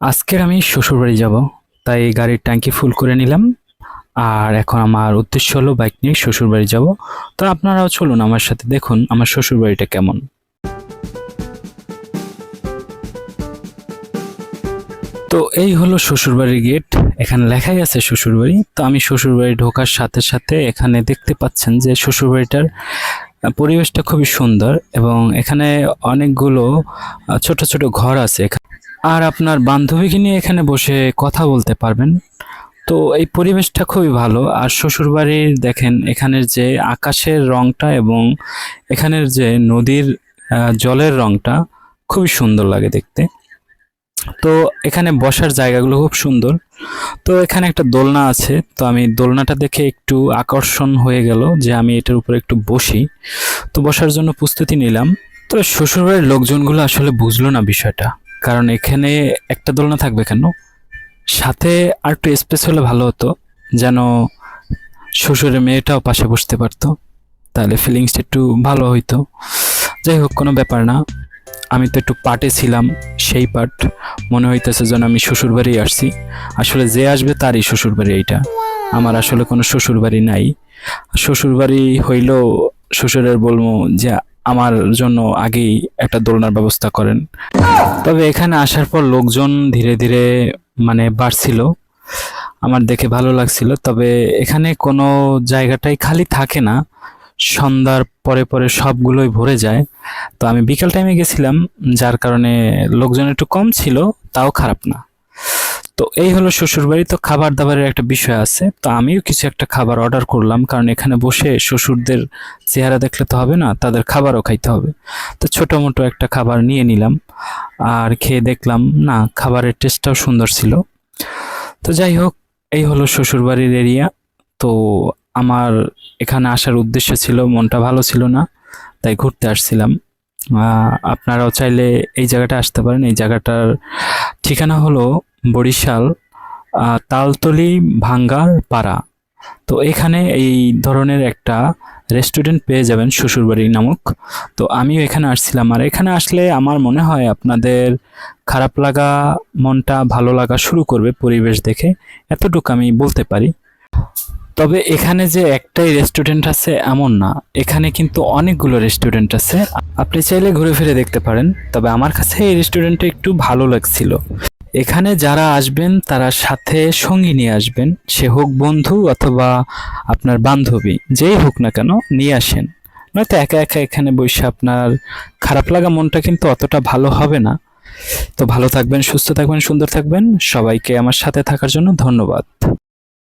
আজকের আমি শ্বশুরবাড়ি যাব, তাই গাড়ির ট্যাঙ্কি ফুল করে নিলাম। আর এখন আমার উদ্দেশ্য হলো বাইক নিয়ে শ্বশুরবাড়ি যাব। তো আপনারাও চলুন আমার সাথে দেখুন আমার শ্বশুরবাড়িটা কেমন। তো এই হলো শ্বশুরবাড়ির গেট এখানে লেখাই আছে শ্বশুরবাড়ি। তো আমি শ্বশুরবাড়ি ঢোকার সাথে সাথে এখানে দেখতে পাচ্ছেন যে শ্বশুরবাড়িটার পরিবেশটা খুবই সুন্দর এবং এখানে অনেকগুলো ছোট ছোট ঘর আছে। আর আপনার বান্ধবীকে নিয়ে এখানে বসে কথা বলতে পারবেন। তো এই পরিবেশটা খুবই ভালো। আর শ্বশুরবাড়ির দেখেন, এখানের যে আকাশের রংটা এবং এখানের যে নদীর জলের রংটা খুবই সুন্দর লাগে দেখতে। তো এখানে বসার জায়গাগুলো খুব সুন্দর। তো এখানে একটা দোলনা আছে। তো আমি দোলনাটা দেখে একটু আকর্ষণ হয়ে গেল যে আমি এটার উপরে একটু বসি। তো বসার জন্য প্রস্তুতি নিলাম। তো শ্বশুরবাড়ির লোকজনগুলো আসলে বুঝলো না বিষয়টা। কারণ এখানে একটা দোলনা থাকবে কেন? সাথে আর একটু স্পেস হলে ভালো হতো, যেন শ্বশুরের মেয়েটাও পাশে বসতে পারতো। তাহলে ফিলিংসটা একটু ভালো হইতো। যাই হোক, কোনো ব্যাপার না। আমি তো একটু পাটে ছিলাম, সেই পাট মনে হইতেছে যেন আমি শ্বশুরবাড়ি আসছি। আসলে যে আসবে তারই শ্বশুরবাড়ি এইটা। আমার আসলে কোনো শ্বশুরবাড়ি নাই। শ্বশুরবাড়ি হইলেও শ্বশুরের বলব যে আমার জন্য আগেই একটা দোলনার ব্যবস্থা করেন। তবে এখানে আসার পর লোকজন ধীরে ধীরে মানে বাড়ছিল। আমার দেখে ভালো লাগছিল। তবে এখানে কোনো জায়গাটাই খালি থাকে না। সন্ধ্যার পরে পরে সবগুলোই ভরে যায়। তো আমি বিকাল টাইমে গেছিলাম, যার কারণে লোকজন একটু কম ছিল, তাও খারাপ না। তো এই হলো শ্বশুরবাড়ি। তো খাবার দাবারের একটা বিষয় আছে। তো আমিও কিছু একটা খাবার অর্ডার করলাম, কারণ এখানে বসে শ্বশুরদের চেহারা দেখলে তো হবে না, তাদের খাবারও খাইতে হবে। তো ছোটো মোটো একটা খাবার নিয়ে নিলাম আর খেয়ে দেখলাম, না, খাবারের টেস্টটাও সুন্দর ছিল। তো যাই হোক, এই হলো শ্বশুরবাড়ির এরিয়া তো আমার এখানে আসার উদ্দেশ্য ছিল, মনটা ভালো ছিল না, তাই ঘুরতে আসছিলাম। আপনারাও চাইলে এই জায়গাটা আসতে পারেন। এই জায়গাটার ঠিকানা হলো বরিশাল তালতলি ভাঙ্গার পাড়া। তো এখানে এই ধরনের একটা রেস্টুরেন্ট পেয়ে যাবেন শ্বশুরবাড়ি নামক। তো আমিও এখানে আসছিলাম। আর এখানে আসলে আমার মনে হয় আপনাদের খারাপ লাগা, মনটা ভালো লাগা শুরু করবে পরিবেশ দেখে। এতটুকু আমি বলতে পারি। তবে এখানে যে একটাই রেস্টুরেন্ট আছে এমন না। এখানে কিন্তু অনেকগুলো রেস্টুরেন্ট আছে। আপনি চাইলে ঘুরে ফিরে দেখতে পারেন। তবে আমার কাছে এই রেস্টুরেন্টটা একটু ভালো লাগছিল। এখানে যারা আসবেন, তারা সাথে সঙ্গী নিয়ে আসবেন। সে হোক বন্ধু অথবা আপনার বান্ধবী, যেই হোক না কেন নিয়ে আসেন। নয়তো একা একা এখানে বসে আপনার খারাপ লাগা মনটা কিন্তু অতটা ভালো হবে না। তো ভালো থাকবেন, সুস্থ থাকবেন, সুন্দর থাকবেন। সবাইকে আমার সাথে থাকার জন্য ধন্যবাদ।